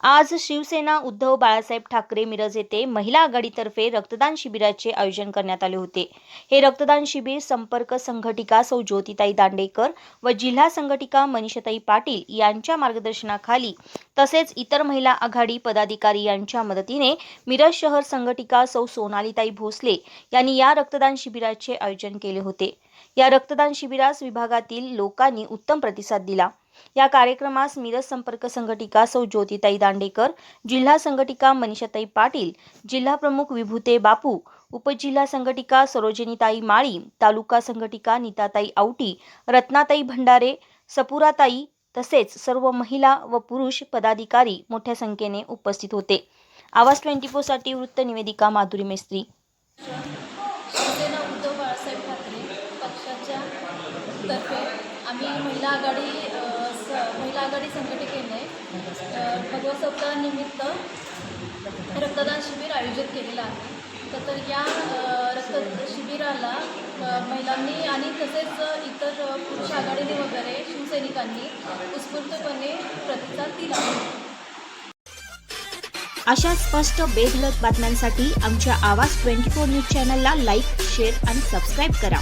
आज शिवसेना उद्धव बाळासाहेब ठाकरे मिरज येथे महिला आघाडीतर्फे रक्तदान शिबिराचे आयोजन करण्यात आले होते. हे रक्तदान शिबिर संपर्क संघटिका सौ ज्योतिताई दांडेकर व जिल्हा संघटिका मनीषताई पाटील यांच्या मार्गदर्शनाखाली तसेच इतर महिला आघाडी पदाधिकारी यांच्या मदतीने मिरज शहर संघटिका सौ सोनालीताई भोसले यांनी या रक्तदान शिबिराचे आयोजन केले होते. या रक्तदान शिबिरास विभागातील लोकांनी उत्तम प्रतिसाद दिला. या कार्यक्रमास मिरज संपर्क संघटिका सौ ज्योतिताई दांडेकर जिल्हा संघटिका मनीषाताई पाटील जिल्हा प्रमुख विभूते बापू उपजिल्हा संघटिका सरोजिनीताई माळी तालुका संघटिका नीताताई आवटी रत्नाताई भंडारे सपुराताई तसेच सर्व महिला व पुरुष पदाधिकारी मोठ्या संख्येने उपस्थित होते. आवाज ट्वेंटी साठी वृत्त निवेदिका माधुरी मेस्त्री. शिवसेना उद्धव बाळासाहेब ठाकरे पक्षाच्या तर्फे आम्ही महिला आघाडी अ, आघाडी भगवत सप्ताहानिमित्त रक्तदान शिबिर आयोजित केलेलं आहे. तर तर या रक्त शिबिराला महिलांनी आणि तसेच इतर पुरुष आघाडीने वगैरे शिवसैनिकांनी उत्स्फूर्तपणे प्रतिसाद दिला. अशा स्पष्ट बेधडक बातम्यांसाठी आमच्या आवाज ट्वेंटी फोर न्यूज चॅनलला लाईक शेअर आणि सबस्क्राईब करा.